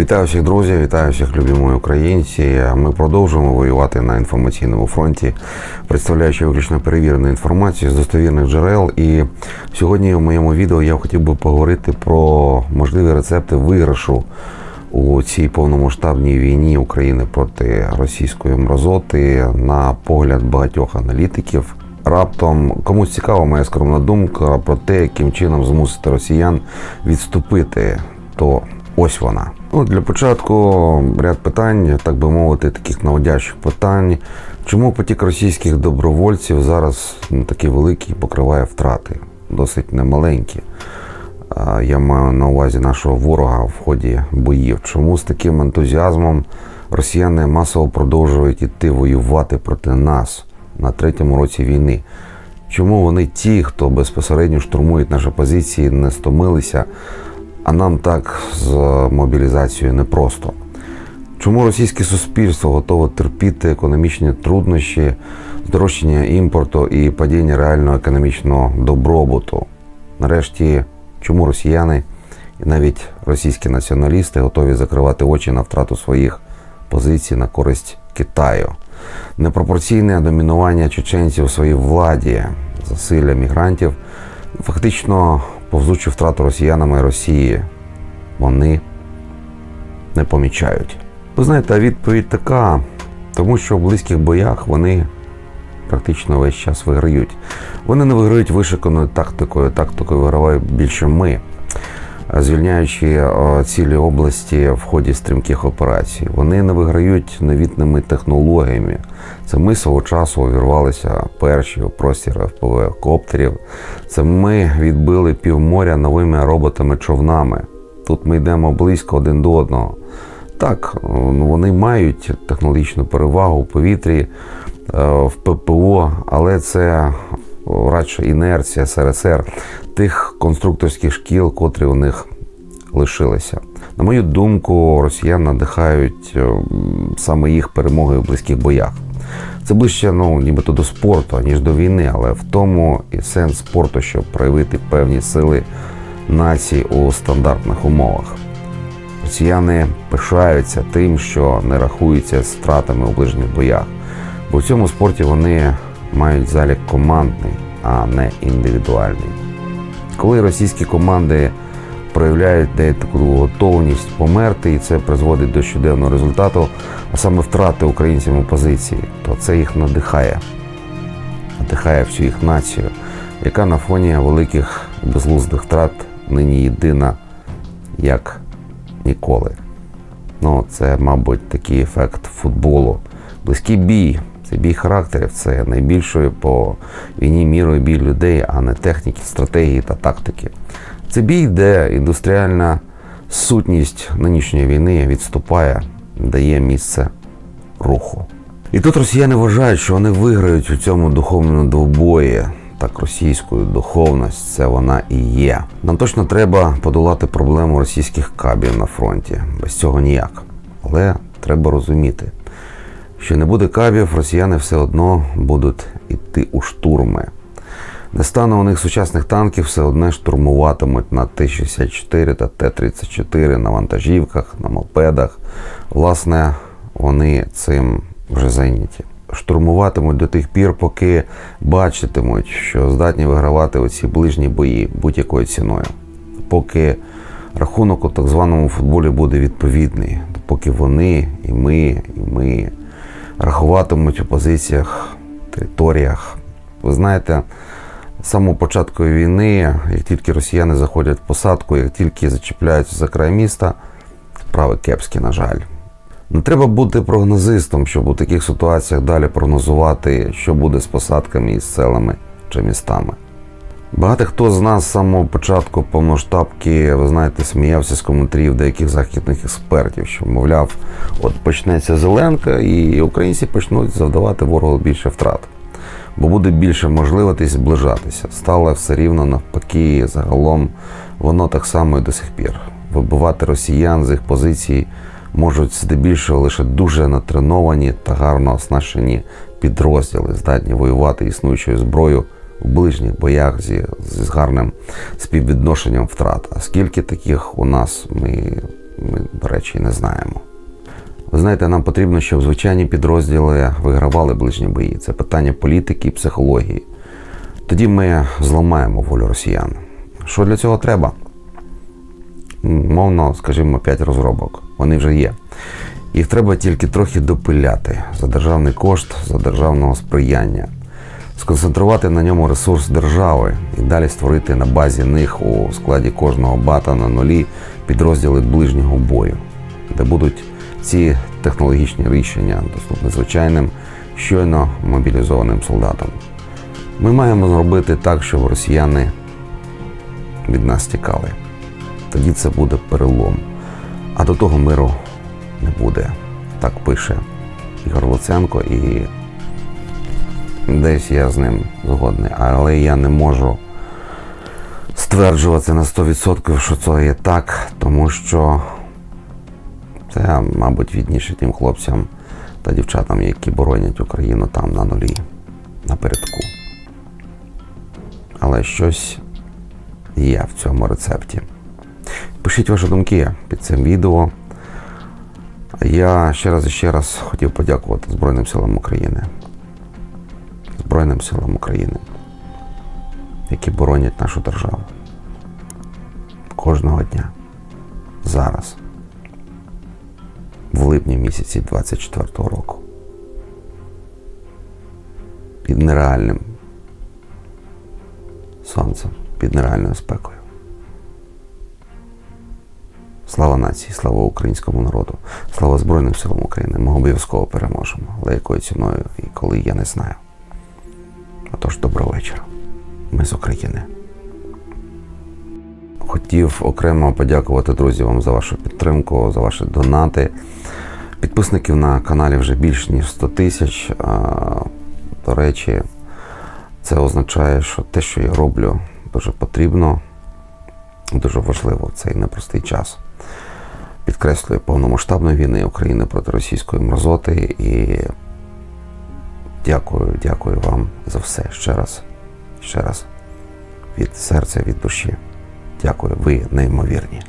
Вітаю всіх друзів, вітаю всіх любі мої українці. Ми продовжуємо воювати на інформаційному фронті, представляючи виключно перевірену інформацію з достовірних джерел. І сьогодні в моєму відео я хотів би поговорити про можливі рецепти виграшу у цій повномасштабній війні України проти російської мразоти на погляд багатьох аналітиків. Раптом комусь цікава моя скромна думка про те, яким чином змусити росіян відступити, то ось вона. Ну, для початку ряд питань, так би мовити, таких наводящих питань. Чому потік російських добровольців зараз ну, такий великий покриває втрати, досить немаленькі? Я маю на увазі нашого ворога в ході боїв. Чому з таким ентузіазмом росіяни масово продовжують іти воювати проти нас на третьому році війни? Чому вони ті, хто безпосередньо штурмують наші позиції, не стомилися, а нам так з мобілізацією непросто? Чому російське суспільство готове терпіти економічні труднощі, здорожчання імпорту і падіння реального економічного добробуту? Нарешті, чому росіяни і навіть російські націоналісти готові закривати очі на втрату своїх позицій на користь Китаю? Непропорційне домінування чеченців у своїй владі, засилля мігрантів, фактично повзучу втрату росіянами Росії, вони не помічають. Ви знаєте, відповідь така, тому що в близьких боях вони практично весь час виграють. Вони не виграють вишиканою тактикою, тактикою вигравають більше ми, звільняючи е, цілі області в ході стрімких операцій. Вони не виграють новітними технологіями. Це ми свого часу увірвалися перші у простір ФПВ коптерів. Це ми відбили півморя новими роботами-човнами. Тут ми йдемо близько один до одного. Так, вони мають технологічну перевагу у повітрі, е, в ППО, але це радше інерція СРСР тих конструкторських шкіл, котрі у них лишилися. На мою думку, росіян надихають е, саме їх перемоги у близьких боях. Це ближче, ну, нібито до спорту, ніж до війни, але в тому і сенс спорту, щоб проявити певні сили нації у стандартних умовах. Росіяни пишаються тим, що не рахуються з втратами у ближніх боях, бо в цьому спорті вони мають залік командний, а не індивідуальний. Коли російські команди проявляють де таку готовність померти, і це призводить до щоденного результату, а саме втрати українцям у позиції, то це їх надихає, надихає всю їх націю, яка на фоні великих безглуздих втрат нині єдина як ніколи. Ну, це, мабуть, такий ефект футболу. Близький бій, це бій характерів, це найбільшою по війні мірою бій людей, а не техніки, стратегії та тактики. Це бій, де індустріальна сутність нинішньої війни відступає, дає місце руху. І тут росіяни вважають, що вони виграють у цьому духовному двобої. Так, російською духовність це вона і є. Нам точно треба подолати проблему російських кабів на фронті. Без цього ніяк. Але треба розуміти, що не буде кабів, росіяни все одно будуть йти у штурми. Не стане у них сучасних танків, все одне штурмуватимуть на Т-64 та Т-34 на вантажівках, на мопедах. Власне, вони цим вже зайняті. Штурмуватимуть до тих пір, поки бачитимуть, що здатні вигравати оці ближні бої будь-якою ціною. Поки рахунок у так званому футболі буде відповідний, поки вони і ми, і ми рахуватимуть у позиціях, територіях. Ви знаєте, з самого початку війни, як тільки росіяни заходять в посадку, як тільки зачіпляються за край міста, справи кепські, на жаль. Не треба бути прогнозистом, щоб у таких ситуаціях далі прогнозувати, що буде з посадками із селами чи містами. Багато хто з нас з самого початку повноштабки, ви знаєте, сміявся з коментарів деяких західних експертів, що, мовляв, от почнеться Зеленка, і українці почнуть завдавати ворогу більше втрат, бо буде більше можливостей зближатися. Стало все рівно навпаки, загалом воно так само і до сих пір. Вибивати росіян з їх позицій можуть здебільшого лише дуже натреновані та гарно оснащені підрозділи, здатні воювати існуючою зброєю в ближніх боях зі, з гарним співвідношенням втрат. А скільки таких у нас ми ми, до речі, не знаємо. Ви знаєте, нам потрібно, щоб звичайні підрозділи вигравали ближні бої. Це питання політики і психології. Тоді ми зламаємо волю росіян. Що для цього треба? Мовно, скажімо, 5 розробок. Вони вже є. Їх треба тільки трохи допиляти за державний кошт, за державного сприяння, сконцентрувати на ньому ресурс держави і далі створити на базі них у складі кожного бата на нулі підрозділи ближнього бою, де будуть ці технологічні рішення доступні звичайним, щойно мобілізованим солдатам. Ми маємо зробити так, щоб росіяни від нас тікали. Тоді це буде перелом. А до того миру не буде. Так пише Ігор Луценко, і десь я з ним згодний. Але я не можу стверджувати на 100%, що це є так, тому що це, мабуть, відніше тим хлопцям та дівчатам, які боронять Україну там на нулі, напередку. Але щось є в цьому рецепті. Пишіть ваші думки під цим відео. Я ще раз і ще раз хотів подякувати Збройним силам України. Збройним силам України, які боронять нашу державу. Кожного дня. Зараз. В липні місяці 24-го року. Під нереальним сонцем, під нереальною спекою. Слава нації, слава українському народу, слава Збройним силам України. Ми обов'язково переможемо. Але якою ціною і коли я не знаю. Отож, доброго вечора. Ми з України. Хотів окремо подякувати друзі вам за вашу підтримку, за ваші донати. Підписників на каналі вже більш ніж 100 тисяч. До речі, це означає, що те, що я роблю, дуже потрібно, дуже важливо в цей непростий час. Підкреслюю повномасштабної війни України проти російської мразоти і дякую, дякую вам за все ще раз, ще раз від серця, від душі. Дякую, ви неймовірні.